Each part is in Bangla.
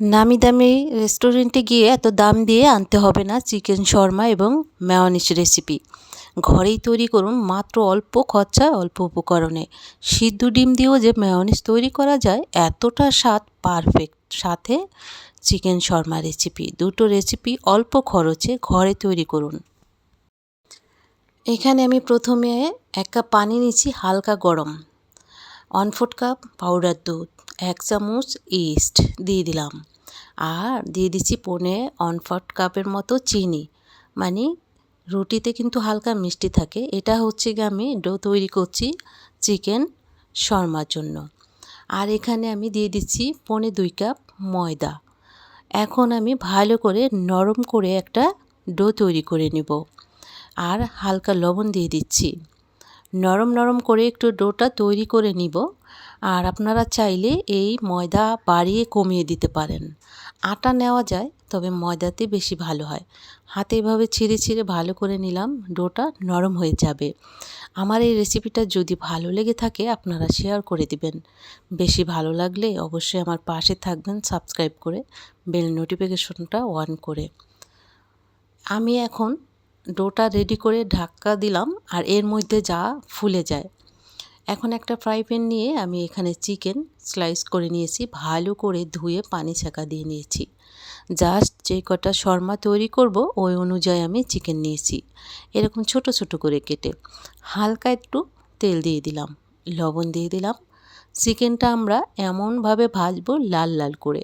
নামি দামি রেস্টুরেন্টে গিয়ে এত দাম দিয়ে আনতে হবে না চিকেন শর্মা এবং মেয়নিস রেসিপি ঘরেই তৈরি করুন মাত্র অল্প খরচায় অল্প উপকরণে। সিদ্ধ ডিম দিয়েও যে মেয়নিস তৈরি করা যায়, এতটা স্বাদ পারফেক্ট সাথে চিকেন শর্মা রেসিপি দুটো রেসিপি অল্প খরচে ঘরে তৈরি করুন। এখানে আমি প্রথমে এক কাপ পানি নিচ্ছি হালকা গরম। ওয়ান ফোর্থ কাপ পাউডার দুধ। এক চামচ ইস্ট দিয়ে দিলাম। আর দিয়ে দিচ্ছি পনে ওয়ান ফোর্থ কাপের মতো চিনি। মানে রুটিতে কিন্তু হালকা মিষ্টি থাকে। এটা হচ্ছে গিয়ে আমি ডো তৈরি করছি চিকেন শর্মার জন্য। আর এখানে আমি দিয়ে দিচ্ছি পনে দুই কাপ ময়দা। এখন আমি ভালো করে নরম করে একটা ডো তৈরি করে নেব। আর হালকা লবণ দিয়ে দিচ্ছি। নরম নরম করে একটু ডোটা তৈরি করে নিব। আর আপনারা চাইলে এই ময়দা বাড়িয়ে কমিয়ে দিতে পারেন। আটা নেওয়া যায়, তবে ময়দাতে বেশি ভালো হয়। হাতে এভাবে ছিঁড়ে ছিঁড়ে ভালো করে নিলাম, ডোটা নরম হয়ে যাবে। আমার এই রেসিপিটা যদি ভালো লেগে থাকে, আপনারা শেয়ার করে দিবেন। বেশি ভালো লাগলে অবশ্যই আমার পাশে থাকবেন, সাবস্ক্রাইব করে বেল নোটিফিকেশনটা অন করে। আমি এখন ডোটা রেডি করে ঢাকা দিলাম, আর এর মধ্যে যা ফুলে যায়। এখন একটা ফ্রাই প্যান নিয়ে আমি এখানে চিকেন স্লাইস করে নিয়েছি, ভালো করে ধুয়ে পানি ছাকা দিয়ে নিয়েছি। জাস্ট যে কটা শর্মা তৈরি করব, ওই অনুযায়ী আমি চিকেন নিয়েছি। এরকম ছোট ছোট করে কেটে হালকা একটু তেল দিয়ে দিলাম, লবণ দিয়ে দিলাম। চিকেনটা আমরা এমনভাবে ভাজবো লাল লাল করে।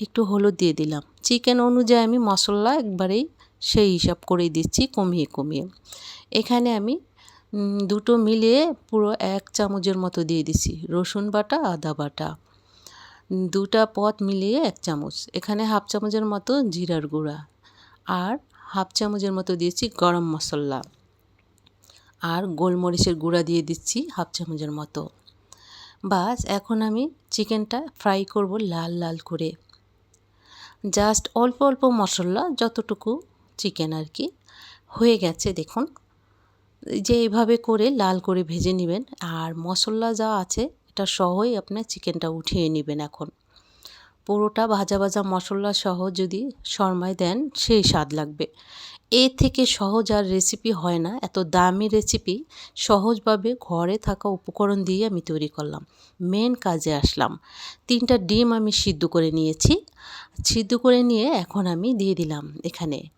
একটু হলুদ দিয়ে দিলাম। চিকেন অনুযায়ী আমি মশলা একবারেই সেই হিসাব করেই দিচ্ছি, কমিয়ে কমিয়ে। এখানে আমি দুটো মিলিয়ে পুরো এক চামচের মতো দিয়ে দিছি। রসুন বাটা, আদা বাটা। দুটা পদ মিলিয়ে এক চামচ। এখানে হাফ চামচের মতো জিরার গুঁড়া আর হাফ চামচের মতো দিয়েছি গরম মশলা। আর গোলমরিচের গুঁড়া দিয়ে দিচ্ছি হাফ চামচের মতো। বাস, এখন আমি চিকেনটা ফ্রাই করব লাল লাল করে। জাস্ট অল্প অল্প মশলা, যতটুকু চিকেন আর কি। হয়ে গেছে, দেখুন। যে এভাবে করে লাল করে ভেজে নেবেন আর মশলা যা আছে এটা সহই আপনার চিকেনটা উঠিয়ে নেবেন এখন। পুরোটা ভাজা ভাজা মশলা সহ যদি শর্মায় দেন সেই স্বাদ লাগবে। এর থেকে সহজ আর রেসিপি হয় না, এত দামি রেসিপি সহজভাবে ঘরে থাকা উপকরণ দিয়ে আমি তৈরি করলাম। মেন কাজে আসলাম। তিনটা ডিম আমি সিদ্ধ করে নিয়েছি। সিদ্ধ করে নিয়ে এখন আমি দিয়ে দিলাম এখানে।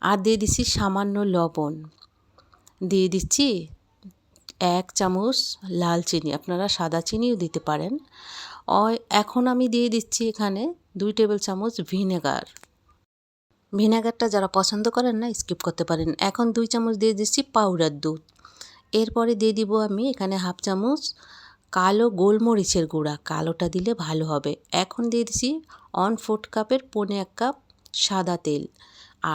আর দিয়ে দিচ্ছি সামান্য লবণ। দিয়ে দিচ্ছি এক চামচ লাল চিনি, আপনারা সাদা চিনিও দিতে পারেন। এখন আমি দিয়ে দিচ্ছি এখানে দুই টেবিল চামচ ভিনেগার। ভিনেগারটা যারা পছন্দ করেন না, স্কিপ করতে পারেন। এখন দুই চামচ দিয়ে দিচ্ছি পাউডার দুধ। এরপরে দিয়ে দিব আমি এখানে হাফ চামচ কালো গোলমরিচের গুঁড়া। কালোটা দিলে ভালো হবে। এখন দিয়ে দিচ্ছি অন ফোর্থ কাপের পনে এক কাপ সাদা তেল।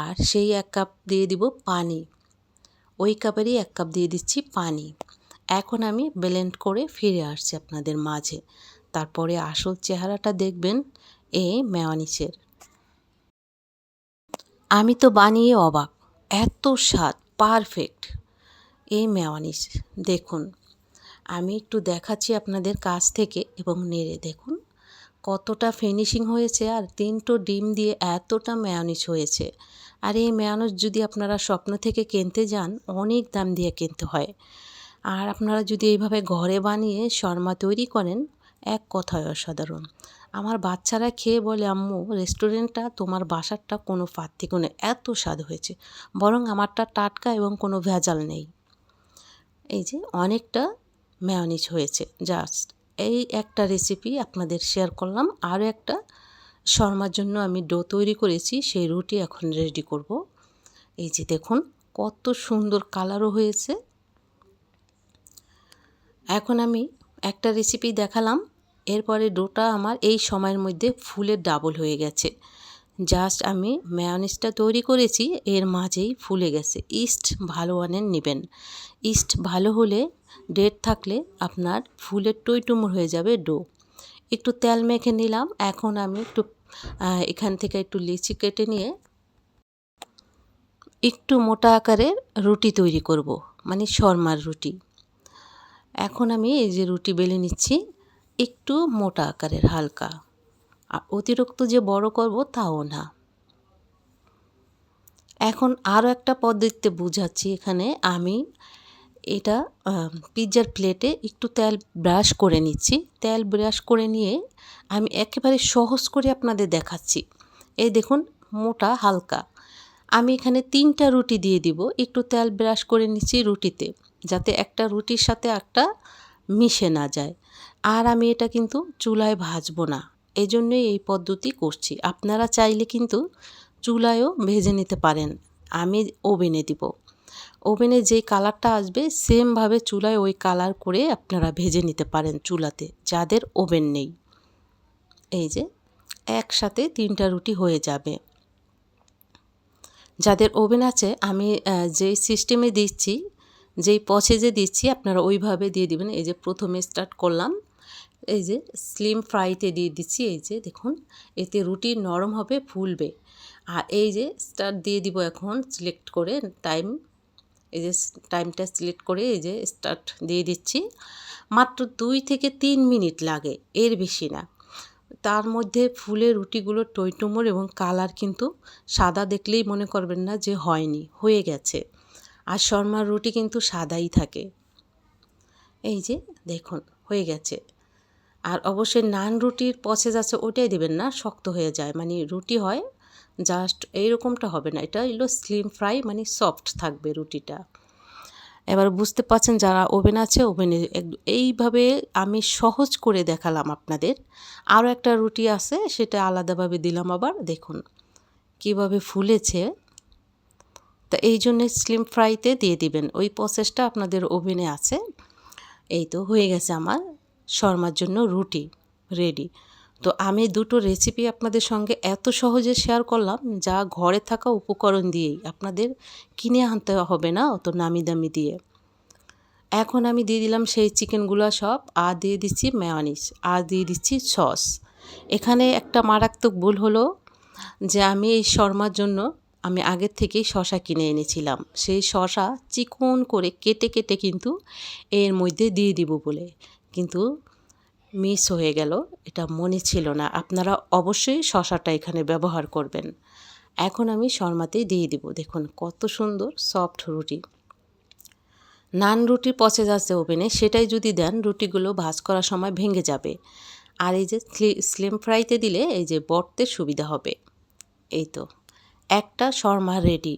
আর সেই এক কাপ দিয়ে দিব পানি। ওই কাপেরই এক কাপ দিয়ে দিচ্ছি পানি। এখন আমি ব্লেন্ড করে ফিরে আসছি আপনাদের মাঝে। তারপরে আসল চেহারাটা দেখবেন এই মেওয়ানিসের আমি তো বানিয়ে অবাক, এত স্বাদ পারফেক্ট এই মেওয়ানিস দেখুন। আমি একটু দেখাচ্ছি আপনাদের কাছ থেকে এবং নেড়ে দেখুন। কতটা ফিনিশিং হয়েছে আর তিনটো ডিম দিয়ে এতটা মেয়নিস হয়েছে। আর এই মেয়নিস যদি আপনারা স্বপ্ন থেকে কিনতে যান, অনেক দাম দিয়ে কিনতে হয়। আর আপনারা যদি এইভাবে ঘরে বানিয়ে শর্মা তৈরি করেন, এক কথায় অসাধারণ। আমার বাচ্চারা খেয়ে বলে, আম্মু, রেস্টুরেন্টটা তোমার বাসারটা কোনো নেই এত স্বাদ হয়েছে। বরং আমারটা টাটকা এবং কোনো ভেজাল নেই। এই যে অনেকটা মেয়নিজ হয়েছে। জাস্ট এই একটা রেসিপি আপনাদের শেয়ার করলাম। আরও একটা শর্মার জন্য আমি ডো তৈরি করেছি, সেই রুটি এখন রেডি করব। এই যে দেখুন, কত সুন্দর কালারও হয়েছে। এখন আমি একটা রেসিপি দেখালাম, এরপরে ডোটা আমার এই সময়ের মধ্যে ফুলের ডাবল হয়ে গেছে। জাস্ট আমি ম্যায়নিজটা তৈরি করেছি, এর মাঝেই ফুলে গেছে। ইস্ট ভালো আনেন নেবেন। ইস্ট ভালো হলে ডেট থাকলে আপনার ফুলের টইটুমুর হয়ে যাবে ডো। একটু তেল মেখে নিলাম, এখন আমি একটু এখান থেকে একটু লিচি কেটে নিয়ে একটু মোটা আকারের রুটি তৈরি করব মানে শর্মার রুটি। এখন আমি এই যে রুটি বেলে নিচ্ছি, একটু মোটা আকারের হালকা। আর অতিরিক্ত যে বড় করব তাও না। এখন আরও একটা পদ্ধতিতে বুঝাচ্ছি এখানে, আমি এটা পিৎজার প্লেটে একটু তেল ব্রাশ করে নিচ্ছি। তেল ব্রাশ করে নিয়ে আমি একেবারে সহজ করে আপনাদের দেখাচ্ছি। এই দেখুন, মোটা, হালকা। আমি এখানে তিনটা রুটি দিয়ে দিব। একটু তেল ব্রাশ করে নিচ্ছি রুটিতে, যাতে একটা রুটির সাথে একটা মিশে না যায়। আর আমি এটা কিন্তু চুলায় ভাজবো না। এই জন্যই এই পদ্ধতি করছি। আপনারা চাইলে কিন্তু চুলায়ও ভেজে নিতে পারেন। আমি ওভেনে দিব। ওভেনে যেই কালারটা আসবে, সেমভাবে চুলায় ওই কালার করে আপনারা ভেজে নিতে পারেন চুলাতে, যাদের ওভেন নেই। এই যে, একসাথে তিনটা রুটি হয়ে যাবে। যাদের ওভেন আছে, আমি যেই সিস্টেমে দিচ্ছি, যেই পচেজে দিচ্ছি, আপনারা ওইভাবে দিয়ে দিবেন। এই যে, প্রথমে স্টার্ট করলাম। এই যে স্লিম ফ্রাইতে দিয়ে দিচ্ছি। এই যে, দেখুন, এতে রুটি নরম হবে, ফুলবে। আর এই যে স্টার্ট দিয়ে দিব এখন সিলেক্ট করে টাইম এই যে টাইমটা সিলেক্ট করে এই যে স্টার্ট দিয়ে দিচ্ছি। মাত্র দুই থেকে তিন মিনিট লাগে, এর বেশি না। তার মধ্যে ফুলের রুটিগুলো টইটুমোর এবং কালার কিন্তু সাদা দেখলেই মনে করবেন না যে হয়নি, হয়ে গেছে। আর শর্মার রুটি কিন্তু সাদাই থাকে। এই যে দেখুন, হয়ে গেছে। আর অবশ্যই নান রুটির পচে যাচ্ছে ওটাই দেবেন না, শক্ত হয়ে যায়। মানে রুটি হয় জাস্ট এইরকমটা হবে না। এটা হলো স্লিম ফ্রাই মানে সফট থাকবে রুটিটা। এবার বুঝতে পারছেন যারা ওভেন আছে ওভেনে এইভাবে আমি সহজ করে দেখালাম আপনাদের। আরও একটা রুটি আছে, সেটা আলাদাভাবে দিলাম আবার, দেখুন কীভাবে ফুলেছে। তা এই জন্যে স্লিম ফ্রাইতে দিয়ে দিবেন। ওই প্রসেসটা আপনাদের ওভেনে আছে। এই তো হয়ে গেছে আমার, শর্মার জন্য রুটি রেডি তো আমি দুটো রেসিপি আপনাদের সঙ্গে এত সহজে শেয়ার করলাম, যা ঘরে থাকা উপকরণ দিয়েই আপনাদের কিনে আনতে হবে না অত নামি দামি দিয়ে। এখন আমি দিয়ে দিলাম সেই চিকেনগুলো সব, আর দিয়ে দিচ্ছি মেয়নিস আর দিয়ে দিচ্ছি সস এখানে একটা মারাত্মক ভুল হলো, যে আমি এই শর্মার জন্য আমি আগের থেকেই শশা কিনে এনেছিলাম। সেই শশা চিকন করে কেটে কেটে কিন্তু এর মধ্যে দিয়ে দিব বলে। কিন্তু মিস হয়ে গেল, এটা মনে ছিল না। আপনারা অবশ্যই শশাটা এখানে ব্যবহার করবেন। এখন আমি শর্মাতেই দিয়ে দিব। দেখুন, কত সুন্দর সফট রুটি। নান রুটি পচে যাচ্ছে ওভেনে, সেটাই যদি দেন, রুটিগুলো ভাজ করার সময় ভেঙে যাবে। আর এই যে স্লিম ফ্রাইতে দিলে এই যে বটতে সুবিধা হবে। এই তো, একটা শর্মা রেডি।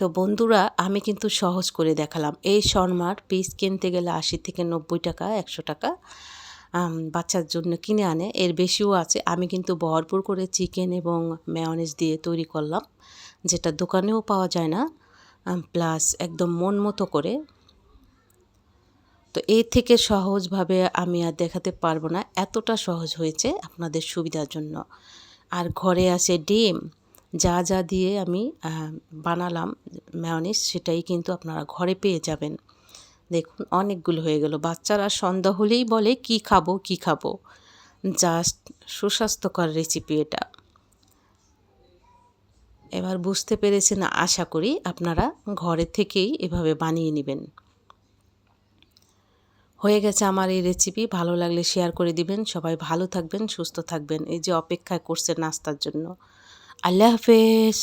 তো বন্ধুরা, আমি কিন্তু সহজ করে দেখালাম। এই শর্মার পিস কিনতে গেলে আশি থেকে নব্বই টাকা, একশো টাকা বাচ্চার জন্য কিনে আনে। এর বেশিও আছে। আমি কিন্তু ভরপুর করে চিকেন এবং মেয়নেজ দিয়ে তৈরি করলাম, যেটা দোকানেও পাওয়া যায় না প্লাস একদম মন মতো করে। তো এর থেকে সহজভাবে আমি আর দেখাতে পারব না। এতটা সহজ হয়েছে আপনাদের সুবিধার জন্য। আর ঘরে আছে ডিম। যা যা দিয়ে আমি বানালাম ম্যায়নিস সেটাই কিন্তু আপনারা ঘরে পেয়ে যাবেন। দেখুন, অনেকগুলো হয়ে গেল। বাচ্চারা সন্ধ্যা হলেই বলে, কি খাব কি খাব? জাস্ট সুস্বাস্থ্যকর রেসিপি এটা। এবার বুঝতে পেরেছেন, আশা করি আপনারা ঘরে থেকেই এভাবে বানিয়ে নেবেন। হয়ে গেছে আমার এই রেসিপি ভালো লাগলে শেয়ার করে দিবেন। সবাই ভালো থাকবেন, সুস্থ থাকবেন। এই যে অপেক্ষায় করছে নাস্তার জন্য। আল্লাহ হাফেজ।